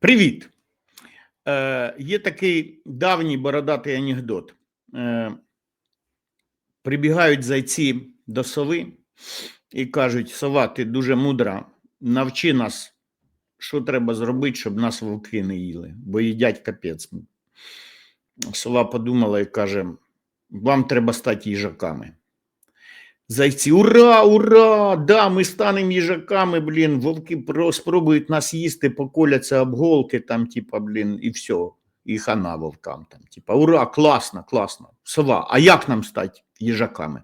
Привіт. Е, є такий давній бородатий анекдот. Е, прибігають зайці до сови і кажуть: сова, ти дуже мудра, навчи нас, що треба зробити, щоб нас вовки не їли, бо їдять капець. Сова подумала і каже: вам треба стати їжаками. Зайці, ура, ура! Да, ми станемо їжаками, блін, вовки спробують нас їсти, поколяться об голки, там, типа, блін, і все. І хана вовкам там. Типа, ура, класно, класно. Сова, а як нам стати їжаками?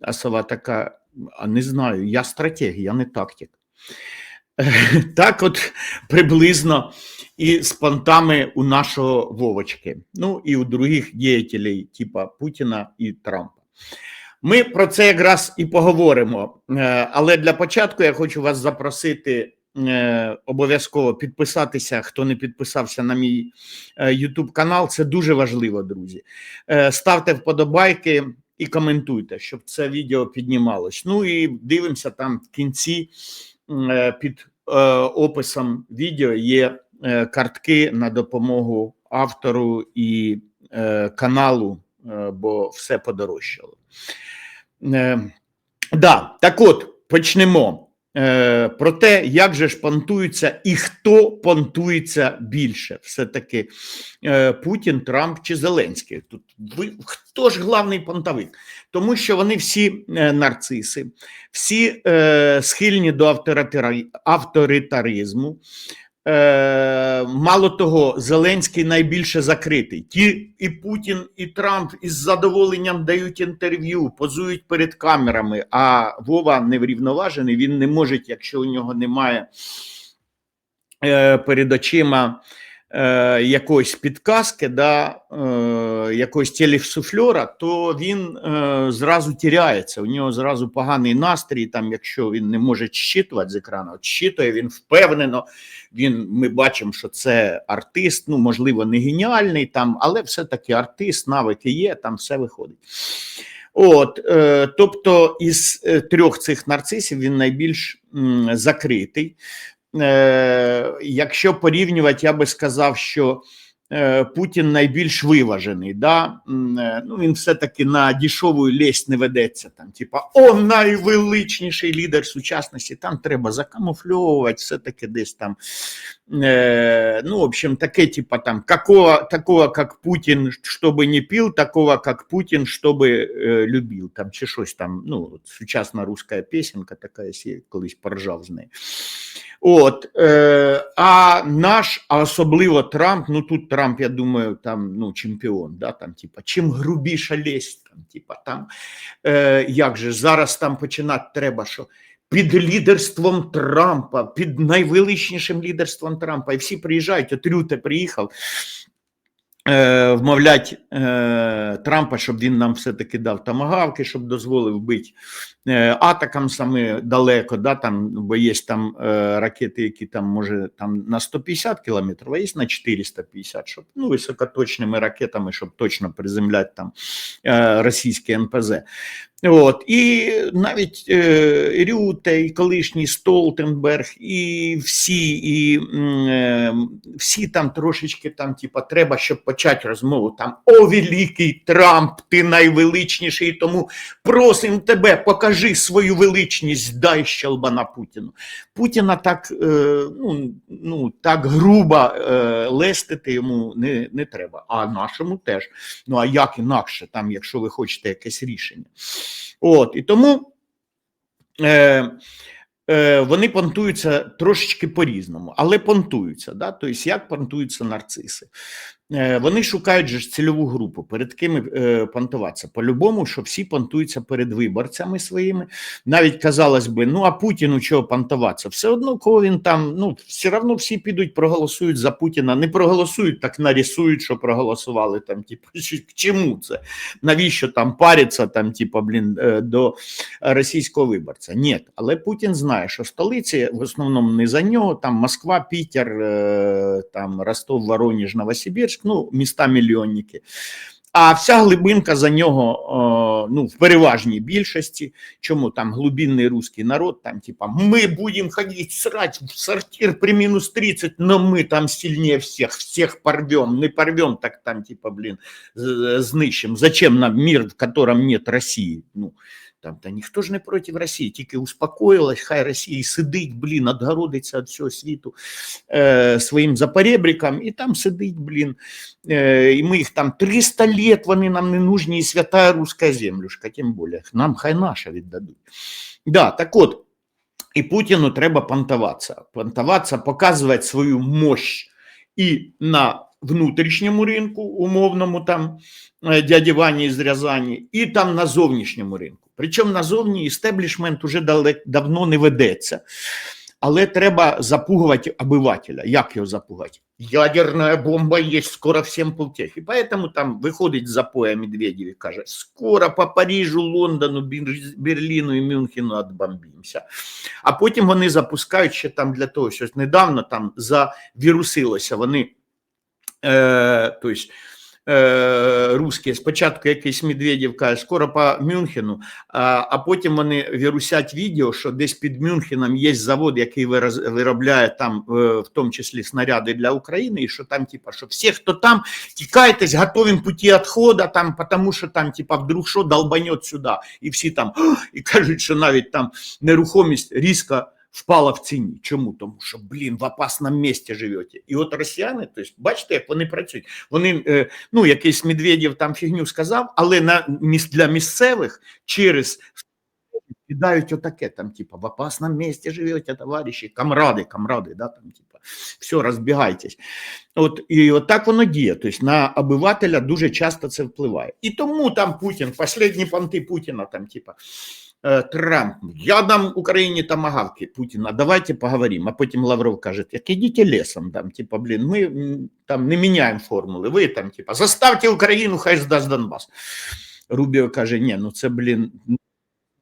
А сова така: а не знаю, я стратег, я не тактик. Так от приблизно і з понтами у нашого Вовочки, ну і у других діятелей, типа Путіна і Трампа. Ми про це якраз і поговоримо. Е, Але для початку я хочу вас запросити е, обов'язково підписатися, хто не підписався на мій е, YouTube канал. Це дуже важливо, друзі. Ставте вподобайки і коментуйте, щоб це відео піднімалось. Ну і дивимося там в кінці під описом відео є картки на допомогу автору і каналу, бо все подорожчало. Е, да, так от почнемо е, про те, як же ж понтуються і хто понтується більше. Все-таки е, Путін, Трамп чи Зеленський. Тут ви хто ж главний понтовик? Тому що вони всі е, нарциси, всі е, схильні до авторитаризму. Е, мало того, Зеленський найбільше закритий. Ті і Путін, і Трамп із задоволенням дають інтерв'ю, позують перед камерами. А Вова неврівноважений. Він не може, якщо у нього немає е, перед очима е, якоїсь підказки, да, е, якогось телесуфльора, то він е, зразу тіряється. У нього зразу поганий настрій. Там, якщо він не може щитувати з екрану, щитує він впевнено. Він ми бачимо, що це артист. Ну можливо, не геніальний там, але все-таки артист, навики є, там все виходить. От, е, тобто, із е, трьох цих нарцисів він найбільш закритий. Е, якщо порівнювати, я би сказав, що Путін найбільш виважений. Да? Е, Ну, він все-таки на дішову лесть не ведеться. Там, типа, о, найвеличніший лідер сучасності. Там треба закамуфльовувати, все-таки десь там. Е, ну, в общем, таке, типа там, какого, такого, как Путін, чтобы не пил, такого, как Путін, е, любив. Там, чи щось там, ну, сучасна руська пісенька така, я колись поржав з нею. От, е, а наш, а особливо Трамп, ну тут Трамп, я думаю, там ну, чемпіон, да, там, типа, чим грубіша лесть, там, типа, там, е, як же зараз там починати треба, що під лідерством Трампа, під найвеличнішим лідерством Трампа, і всі приїжджають, от Рюте приїхав, е, вмовлять е, Трампа, щоб він нам все-таки дав тамагавки, щоб дозволив бити атакам саме далеко, да, там, бо є там е, ракети, які там може там на 150 кілометрів, а є на 450, щоб ну, високоточними ракетами, щоб точно приземляти там е, російське НПЗ. От, і навіть е, Рюте, і колишній Столтенберг, і всі, і е, всі там трошечки там, типа, треба, щоб почати розмову там О, великий Трамп, ти найвеличніший, тому просимо тебе, покажи свою величність, дай щелбана Путіну. Путіна так, е, ну, ну, так грубо е, лестити йому не, не треба, а нашому теж. Ну а як інакше, там, якщо ви хочете якесь рішення. От, і тому е, е, вони понтуються трошечки по-різному, але понтуються. Да? Тобто, як понтуються нарциси? Е, вони шукають ж цільову групу, перед ким е, понтуватися. По-любому, що всі понтуються перед виборцями своїми. Навіть казалось би, ну а Путіну чого понтуватися? Все одно, кого він там, ну все одно всі підуть, проголосують за Путіна. Не проголосують, так нарисують, що проголосували там. Типу, чому це? Навіщо там париться там, типу, блін, е, до російського виборця? Ні, але Путін знає, що столиці в основному не за нього. Там Москва, Пітер, там Ростов, Воронеж, Новосибірськ, ну міста мільйонники. А вся глибинка за нього ну, в переважній більшості. Чому там глубинний русський народ, там, типа, ми будемо ходити срать в сортир при мінус 30, но ми там сильнее всіх, всіх порвем, не порвем, так там, типа, блін, знищим. Зачем нам мир, в котором нет Росії? Ну, там, та ніхто ж не проти Росії, тільки успокоїлась, хай Росія сидить, блін, отгородиться від всього світу е, своїм запоребриком, і там сидить, блін, е, і ми їх там 300 лет, вони нам не нужні, і свята руська землюшка, тим більше, нам хай наша віддадуть. Да, так от, і Путіну треба понтуватися, понтуватися, показувати свою мощь і на внутрішньому ринку, умовному там е, дяді Вані з Рязані, і там на зовнішньому ринку. Причому на зовні істеблішмент уже давно не ведеться. Але треба запугувати обивателя. Як його запугати? Ядерна бомба є, скоро всім полтех. І поэтому там виходить з запоя Медведєв і каже: скоро по Парижу, Лондону, Берліну і Мюнхену отбомбимося. А потім вони запускають ще там для того, щось недавно там завірусилося. Вони е, то есть, е, русські, спочатку якийсь Медведєв каже, скоро по Мюнхену, а, потім вони вірусять відео, що десь під Мюнхеном є завод, який виробляє там, е, в тому числі снаряди для України, і що там, типа, що всі, хто там, тікайтесь, готовим путі відходу, там, тому що там, типа, вдруг що долбанет сюди. І всі там, і кажуть, що навіть там нерухомість різко впала в ціні. Чому? Тому що, блін, в опасному місці живете. І от росіяни, то есть, бачите, як вони працюють. Вони, е, ну, якийсь Медведєв там фігню сказав, але на, для місцевих через кидають отаке, там, типа, в опасному місці живете, товариші, камради, камради, да, там, типа, все, розбігайтесь. От, і от так воно діє. Тобто на обивателя дуже часто це впливає. І тому там Путін, останні понти Путіна, там, типа, Трамп, я дам Україні тамагавки Путіна, давайте поговоримо. А потім Лавров каже, як ідіть лісом, там, типа, блін, ми м, там не міняємо формули, ви там, типа, заставте Україну, хай здасть Донбас. Рубіо каже, ні, ну це, блін,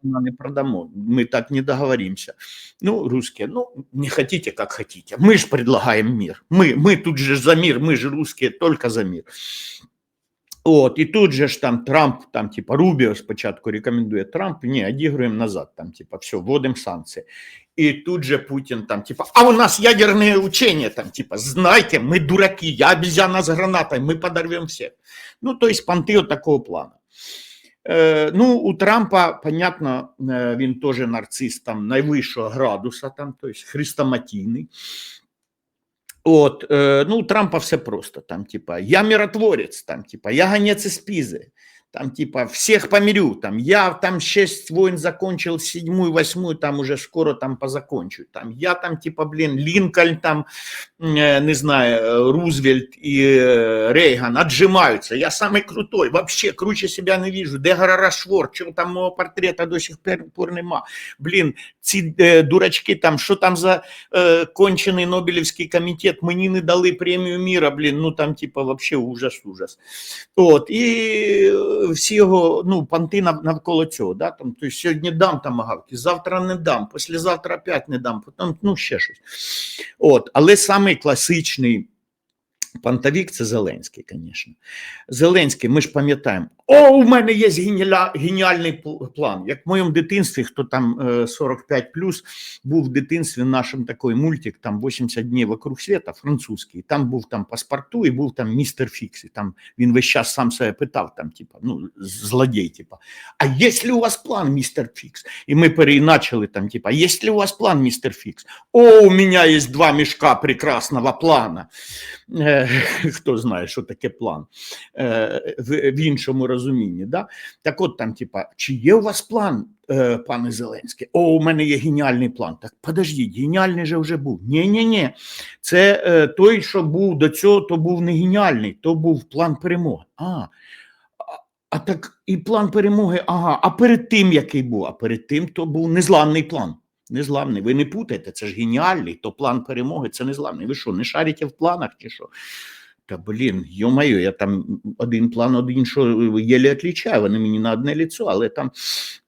ну, не продамо, мы так не договоримся. Ну, русские, ну, не хотите, как хотите. Мы же предлагаем мир. Мы, мы тут же за мир, мы же русские только за мир. От, і тут же ж там Трамп, там, типа, Рубіо спочатку рекомендує Трамп, ні, одігруємо назад, там, типа, все, вводимо санкції. І тут же Путін там, типа, а у нас ядерные учения, там, типа, знайте, мы дураки, я обезьяна с гранатой, мы подорвем всех. Ну, то есть понти от такого плана. Е, ну, у Трампа, понятно, е, він теж нарцис там найвищого градуса, там, тобто хрестоматійний. От, е, ну, Трампа все просто. Там, типа, я миротворець, там, типа, я ганець із Пізи, там, типа, всех помирю, там, я там шесть войн закончил, седьмую, восьмую, там уже скоро там позакончу. Там, я там, типа, блин, Лінкольн, там, е, не знаю, е, Рузвельт і е, Рейган отжимаются. Я самый крутой, вообще круче себя не вижу. Де Гарарашвор, чого там мого портрета до сих пор пор нема. Блін, ці е, дурачки там, що там за е, кончений Нобелівський комітет, мені не дали премію міра, блін, ну там, типа, вообще ужас, ужас. От, і е, всі його, ну, панти навколо цього, да, там, тобто сьогодні дам тамагавки, завтра не дам, післязавтра опять не дам, потім, ну, ще щось. От, але самий класичний пантовік це Зеленський, звісно. Зеленський, ми ж пам'ятаємо, о, у мене є геніальний план. Як в моєму дитинстві, хто там е, 45 був в дитинстві нашим такий мультик, там 80 днів вокруг света, французький. Там був там паспорту і був там містер Фікс. І там він весь час сам себе питав, там, типа, ну, злодій, типа, а є ли у вас план, містер Фікс? І ми переіначили там, типа, є ли у вас план, містер Фікс? О, у мене є два мішка прекрасного плана. Е, хто знає, що таке план е, в, в іншому розумінні. Да? Так от там, типа, чи є у вас план, е, пане Зеленський? О, у мене є геніальний план. Так подождіть, геніальний же вже був. Ні, ні, ні. Це е, той, що був до цього, то був не геніальний, то був план перемоги. А, а, так і план перемоги, ага, а перед тим який був? А перед тим то був незламний план. Незламний. Ви не путайте, це ж геніальний, то план перемоги це незламний. Ви що, не шарите в планах чи що? Та блін, йо-моє, я там один план од іншого єлі відлічаю, вони мені на одне ліцо, але там.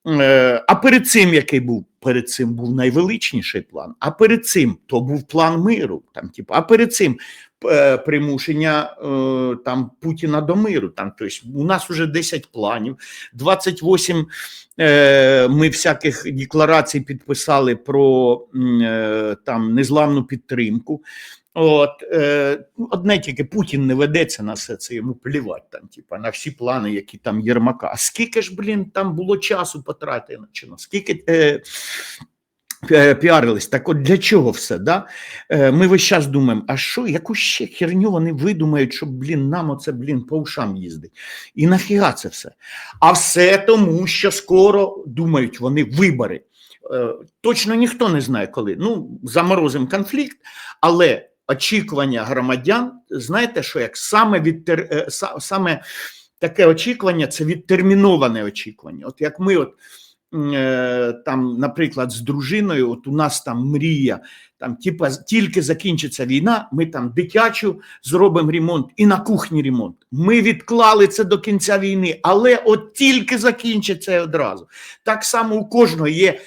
Е, а перед цим який був? перед цим був найвеличніший план, а перед цим то був план миру. Там, типу, а перед цим е, примушення е, там Путіна до миру. Там, тобто, у нас вже 10 планів, 28 е, ми всяких декларацій підписали про е, там незламну підтримку. От е, одне тільки Путін не ведеться на все це, йому плівати там, типа, на всі плани, які там Єрмака. А скільки ж, блін, там було часу потрачено, скільки е, пі- піарились. Так от для чого все? Да? Е, ми весь час думаємо, а що, яку ще херню вони видумають, щоб, блін, нам оце, блін, по ушам їздить. І нафіга це все? А все тому, що скоро думають вони вибори. Е, Точно ніхто не знає коли. Ну, заморозимо конфлікт, але очікування громадян, знаєте, що як саме відтер... е, саме таке очікування це відтерміноване очікування. От як ми, от е, там, наприклад, з дружиною, от у нас там мрія, там, типа, тільки закінчиться війна, ми там дитячу зробимо ремонт і на кухні ремонт. Ми відклали це до кінця війни, але от тільки закінчиться одразу. Так само у кожного є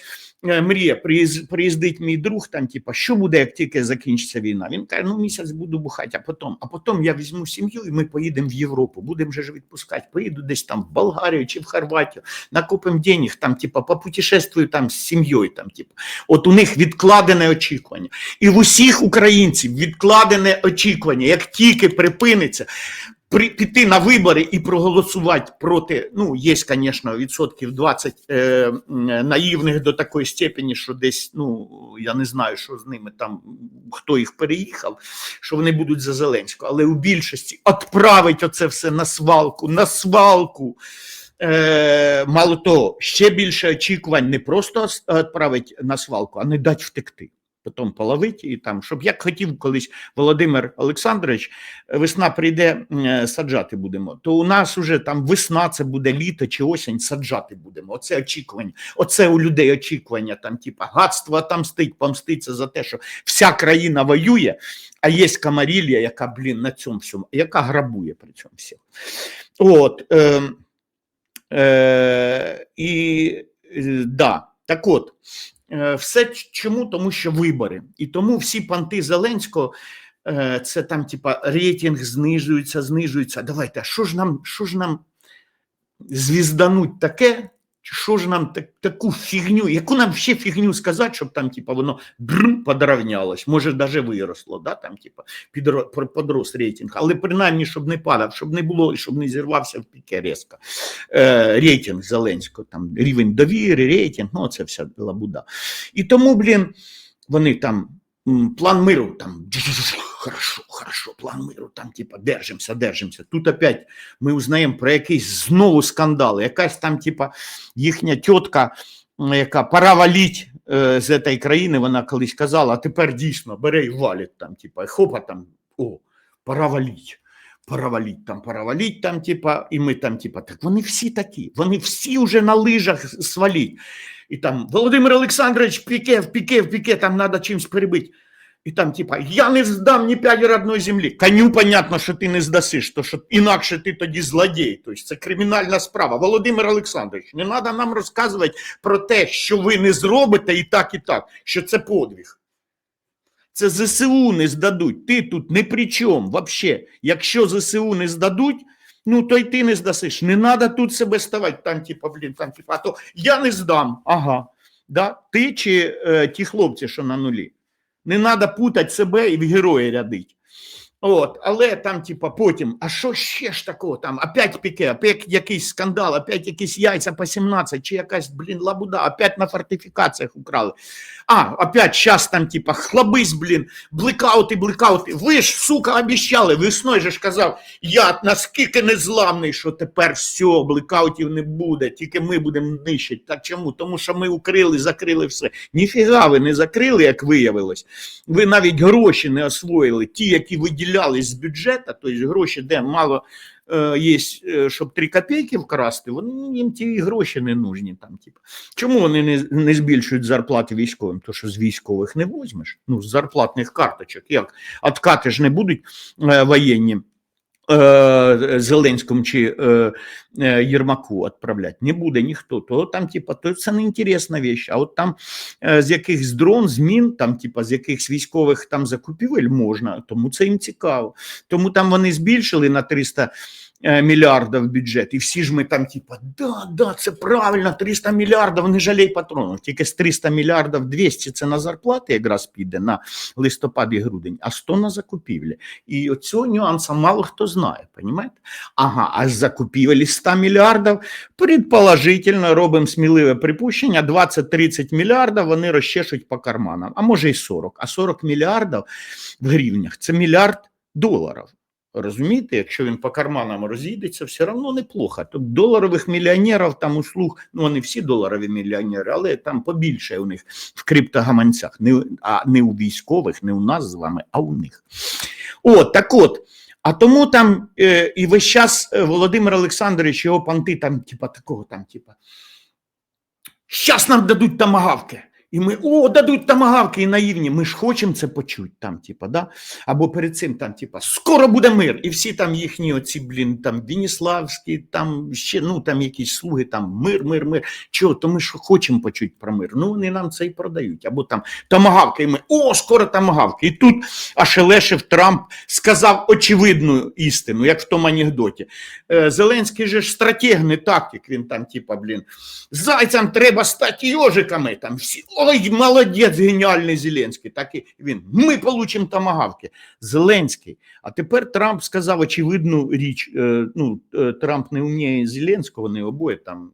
мрія. Приїз- Приїздить мій друг, там, типа, що буде, як тільки закінчиться війна? Він каже: ну місяць буду бухати, а потім, а потім я візьму сім'ю і ми поїдемо в Європу. Будемо же ж відпускати. Поїду десь там в Болгарію чи в Хорватію, накопимо денег, там, типа, попутешествую там з сім'єю. Там, типа. От у них відкладене очікування. І в усіх українців відкладене очікування, як тільки припиниться. При, піти на вибори і проголосувати проти, ну, є, звісно, відсотків 20 е, наївних до такої степені, що десь, ну, я не знаю, що з ними там, хто їх переїхав, що вони будуть за Зеленського. Але у більшості відправить оце все на свалку, на свалку. Е, мало того, ще більше очікувань не просто відправить на свалку, а не дати втекти. Потім половить і там, щоб як хотів колись Володимир Олександрович, весна прийде, е, саджати будемо. То у нас уже там весна, це буде літо чи осінь, саджати будемо. Оце очікування. Оце у людей очікування. Там, типа, гадство отомстить, помститься за те, що вся країна воює, а є камарілля, яка, блін, на цьому всьому, яка грабує при цьому всіх. От. Е, е, і е, да, так от. Е, Все чому? Тому що вибори. І тому всі панти Зеленського, е, це там, типа, рейтинг знижується, знижується. Давайте, а що ж нам, що ж нам звіздануть таке? Що ж нам так, таку фігню, яку нам ще фігню сказати, щоб там, типа, воно брм, подравнялось, може, навіть виросло, да, там, типа, подрос рейтинг, але принаймні, щоб не падав, щоб не було, щоб не зірвався в піке різко. Е, рейтинг Зеленського, там рівень довіри, рейтинг, ну це вся лабуда. І тому, блін, вони там план миру, там хорошо, хорошо, план миру, там, типа, держимося, держимося. Тут опять ми узнаємо про якийсь знову скандал, якась там, типа, їхня тітка, яка пора валіть е, з цієї країни, вона колись казала, а тепер дійсно бере і валить там, типа, хопа там, о, пора валіть. Параваліть там, параваліть там, типа, і ми там, типа, так вони всі такі, вони всі вже на лижах сваліть. І там Володимир Олександрович піке, в піке, в піке, там треба чимось перебити. І там, типа, я не здам ні п'ять родної землі. Коню, понятно, що ти не здасиш, то що інакше ти тоді злодій. Тобто це кримінальна справа. Володимир Олександрович, не треба нам розказувати про те, що ви не зробите і так, і так, що це подвиг. Це ЗСУ не здадуть. Ти тут не при чому вообще. Якщо ЗСУ не здадуть, ну то й ти не здасиш. Не треба тут себе ставати, там, типа, блін, там, типа, а то я не здам. Ага. Да? Ти чи е, ті хлопці, що на нулі. Не треба путати себе і в герої рядить. От, але там, типа, потім, а що ще ж такого? Там опять піке, опять якийсь скандал, опять якісь яйця по 17, чи якась, блін, лабуда, опять на фортифікаціях украли. А, опять сейчас там, типа, хлобись, блін, блекаути, блекаути. Ви ж, сука, обіщали, весною же ж казав, я наскільки незламний, що тепер все, блекаутів не буде, тільки ми будемо нищити. Так чому? Тому що ми укрили, закрили все. Ніфіга ви не закрили, як виявилось. Ви навіть гроші не освоїли. Ті, які виділялись з бюджету, тобто гроші, де мало е, є, е, щоб 3 копійки вкрасти, вони їм ті гроші не нужні. Там, типу. Чому вони не, не збільшують зарплати військовим? Тому що з військових не возьмеш. Ну, з зарплатних карточок. Як? Откати ж не будуть е, воєнні е, Зеленському чи е, е, Єрмаку відправляти. Не буде ніхто. То там, типа, то це не інтересна вещь. А от там з якихось дрон, змін, там, типа, з якихось військових там закупівель можна, тому це їм цікаво. Тому там вони збільшили на 300 е, мільярдів бюджет. І всі ж ми там, типа, да, да, це правильно, 300 мільярдів, не жалій патронів. Тільки з 300 мільярдів 200 це на зарплати якраз піде на листопад і грудень, а 100 на закупівлі. І оцього нюансу мало хто знає, понімаєте? Ага, а з закупівель 100 мільярдів, предположительно, робимо сміливе припущення, 20-30 мільярдів вони розчешуть по карманам, а може і 40. А 40 мільярдів в гривнях – це мільярд доларів. Розумієте, якщо він по карманам розійдеться, все одно неплохо. Тобто доларових мільйонерів там услуг, ну вони всі доларові мільйонери, але там побільше у них в криптогаманцях, не, а не у військових, не у нас з вами, а у них. От, так от. А тому там е, і весь час е, Володимир Олександрович, його панти там, типа, такого там, типа, щас нам дадуть тамагавки. І ми, о, дадуть тамагавки і наївні. Ми ж хочемо це почути там, типа, да? Або перед цим там, типа, скоро буде мир. І всі там їхні оці, блін, там Вініславські, там ще ну там якісь слуги, там мир, мир, мир. Чого? То ми ж хочемо почути про мир. Ну вони нам це і продають. Або там тамагавки, і ми о, скоро тамагавки. І тут Ашелешев Трамп сказав очевидну істину, як в тому анекдоті. Е, Зеленський же ж стратег, не тактик. Він там, типа, блін, зайцям треба стати йожиками. Там всі, ой, молодець, геніальний Зеленський. Так і він. Ми получимо тамагавки. Зеленський. А тепер Трамп сказав очевидну річ. Е, ну, е, Трамп не умніє Зеленського, вони обоє там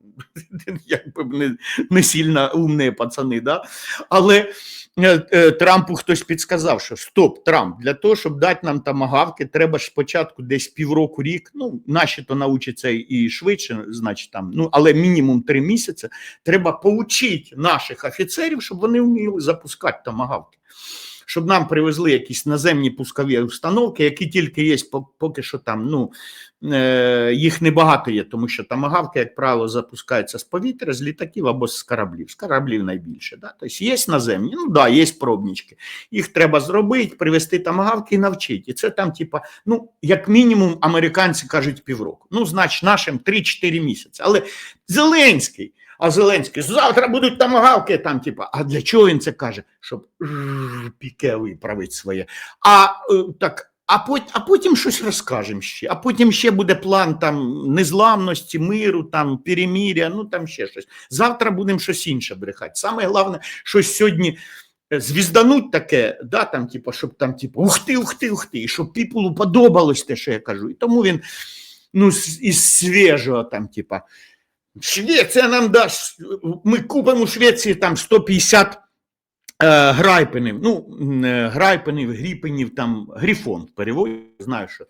якби не, не сильно умні пацани, да? але е, Трампу хтось підсказав, що стоп, Трамп, для того, щоб дати нам тамагавки, треба ж спочатку десь півроку, рік, ну, наші то научаться і швидше, значить там, ну, але мінімум три місяці, треба поучити наших офіцерів, щоб вони вміли запускати тамагавки. Щоб нам привезли якісь наземні пускові установки, які тільки є, поки що там, ну, е, їх небагато є, тому що тамагавки, як правило, запускаються з повітря, з літаків або з кораблів. З кораблів найбільше. Да? Тобто є наземні, ну да, є пробнички. Їх треба зробити, привезти тамагавки і навчити. І це там, типа, ну, як мінімум, американці кажуть півроку. Ну, значить, нашим 3-4 місяці. Але Зеленський. А Зеленський завтра будуть тамагавки там, типа. А для чого він це каже? Щоб піке виправить своє. А е, так, а потім, а потім щось розкажемо ще. А потім ще буде план там незламності, миру, там переміря, ну там ще щось. Завтра будемо щось інше брехати. Саме головне, щось сьогодні. е, Звіздануть таке, да, там, типу, щоб там, типу, ух ти, ух ти, ух ти, і щоб піпулу подобалось те, що я кажу. І тому він ну, із свіжого там, типа, Швеція нам дасть, ми купимо у Швеції там 150 е, грайпенів, ну, е, грайпенів, гріпенів, там, грифон в переводі, знаю, що,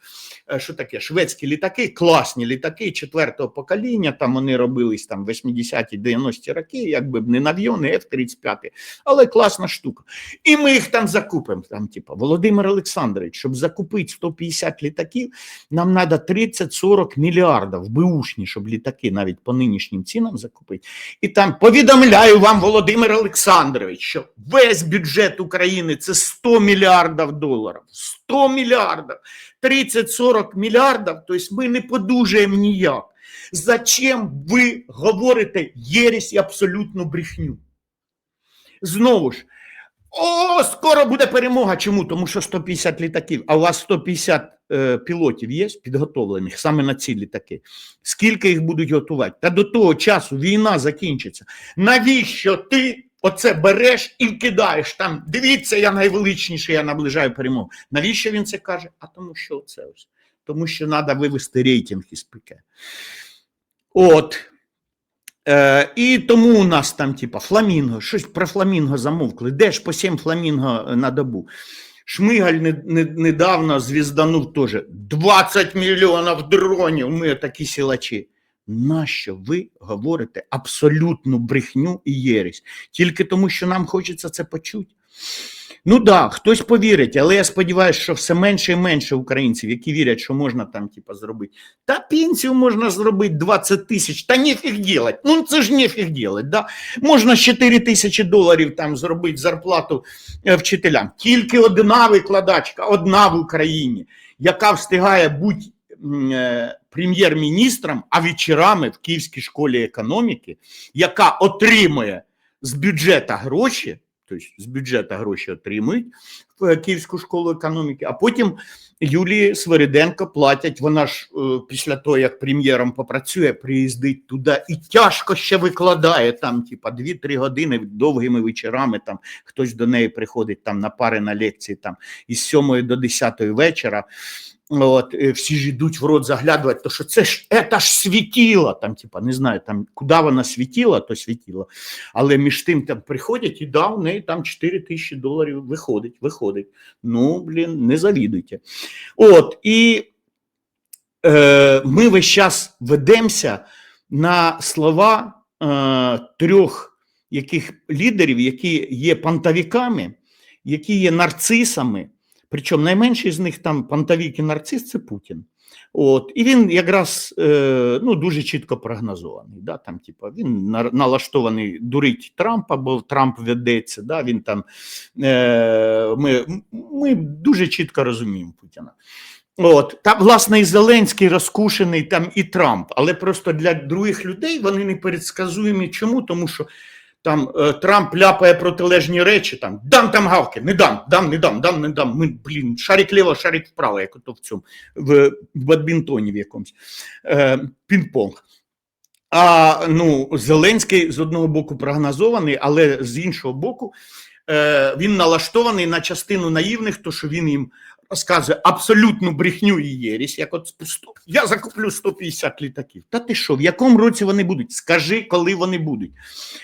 е, що таке, шведські літаки, класні літаки четвертого покоління, там вони робились там 80-ті, 90-ті роки, якби не навйони, F-35, але класна штука. І ми їх там закупимо, там, типа, Володимир Олександрович, щоб закупити 150 літаків, нам треба 30-40 мільярдів беушні, щоб літаки навіть по нинішнім цінам закупити. І там повідомляю вам, Володимир Олександрович, що весь бюджет України це 100 мільярдів доларів. 100 мільярдів, 30-40 мільярдів, тобто ми не подужаємо ніяк. Зачем ви говорите єресь і абсолютну брехню? Знову ж, о, скоро буде перемога. Чому? Тому що 150 літаків, а у вас 150 е, пілотів є підготовлених саме на ці літаки. Скільки їх будуть готувати? Та до того часу війна закінчиться. Навіщо ти оце береш і кидаєш там? Дивіться, я найвеличніший, я наближаю перемогу. Навіщо він це каже? А тому що це ось. Тому що треба вивести рейтинг із пике. От. Е, і тому у нас там, типа, фламінго, щось про фламінго замовкли. Де ж по 7 фламінго е, на добу? Шмигаль не, не, недавно звізданув теж 20 мільйонів дронів. Ми такі силачі. Нащо ви говорите абсолютну брехню і єресь? Тільки тому, що нам хочеться це почути. Ну да, хтось повірить, але я сподіваюся, що все менше і менше українців, які вірять, що можна там типа зробити. Та пенсію можна зробити 20 тисяч, та нефіг делать. Ну це ж нефіг делать. Да? Можна 4 тисячі доларів там зробити зарплату е, вчителям. Тільки одна викладачка, одна в Україні, яка встигає бути прем'єр-міністром, а вечорами в Київській школі економіки, яка отримує з бюджету гроші, тобто з бюджету гроші отримують в е, Київську школу економіки, а потім Юлії Свириденко платять. Вона ж е, після того, як прем'єром попрацює, приїздить туди і тяжко ще викладає там, типа 2-3 години довгими вечорами. Там хтось до неї приходить там на пари на лекції там із 7 до 10 вечора. От, е, всі ж йдуть в рот заглядувати, то що це ж це ж світіло, там, типа, не знаю, там, куди вона світіла, то світіло. Але між тим там приходять і да, у неї там 4 тисячі доларів виходить, виходить. Ну, блін, не завідуйте. От, і е, ми весь час ведемося на слова е, трьох яких лідерів, які є пантовіками, які є нарцисами. Причому найменший з них там пантовік і нарцис це Путін. От, і він якраз е, ну, дуже чітко прогнозований. Да, там, типу, він налаштований дурить Трампа, бо Трамп ведеться. Да, він там, е, ми, ми дуже чітко розуміємо Путіна. От, та, власне, і Зеленський розкушений, там і Трамп, але просто для других людей вони не передсказуємі. Чому? Тому що там е, Трамп ляпає протилежні речі, там дам там гавки, не дам, дам, не дам, дам, не дам. Ми, блін, шарик ліво, шарик вправо, як ото в цьому в, бадмінтоні в якомусь е, пінг-понг. А ну, Зеленський з одного боку прогнозований, але з іншого боку, е, він налаштований на частину наївних, то що він їм розказує абсолютну брехню і єрість, як от «Сто- я закуплю 150 літаків. Та ти що, в якому році вони будуть? Скажи, коли вони будуть.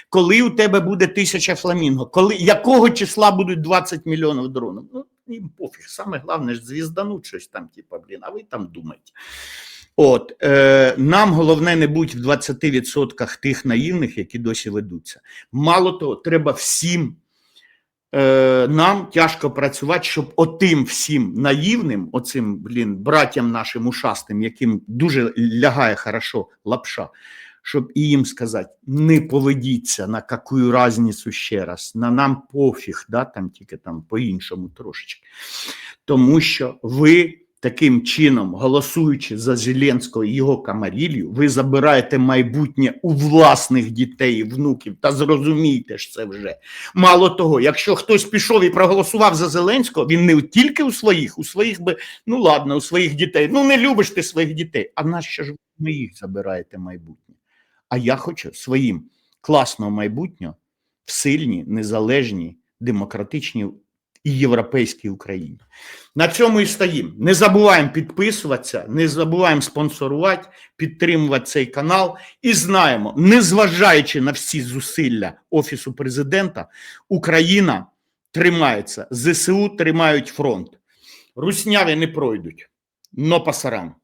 Коли у тебе буде тисяча фламінго, коли якого числа будуть 20 мільйонів дронів? Ну, їм пофіг. Саме головне ж звіздануть щось там, типа, блін, а ви там думаєте. От е, нам головне не бути в 20% тих наївних, які досі ведуться. Мало того, треба всім нам тяжко працювати, щоб отим всім наївним, оцим блін, братям нашим ушастим, яким дуже лягає хорошо лапша, щоб і їм сказати, не поведіться на яку разницю ще раз, на нам пофіг, да, там тільки там по-іншому трошечки. Тому що ви таким чином, голосуючи за Зеленського і його камарілью, ви забираєте майбутнє у власних дітей і внуків. Та зрозумійте ж це вже. Мало того, якщо хтось пішов і проголосував за Зеленського, він не тільки у своїх, у своїх би, ну ладно, у своїх дітей. Ну не любиш ти своїх дітей. А нащо ж ви їх забираєте майбутнє? А я хочу своїм класного майбутнього в сильній, незалежній, демократичній і європейській Україні. На цьому і стоїмо. Не забуваємо підписуватися, не забуваємо спонсорувати, підтримувати цей канал. І знаємо, незважаючи на всі зусилля Офісу президента, Україна тримається, ЗСУ тримають фронт. Русняві не пройдуть, но пасарам.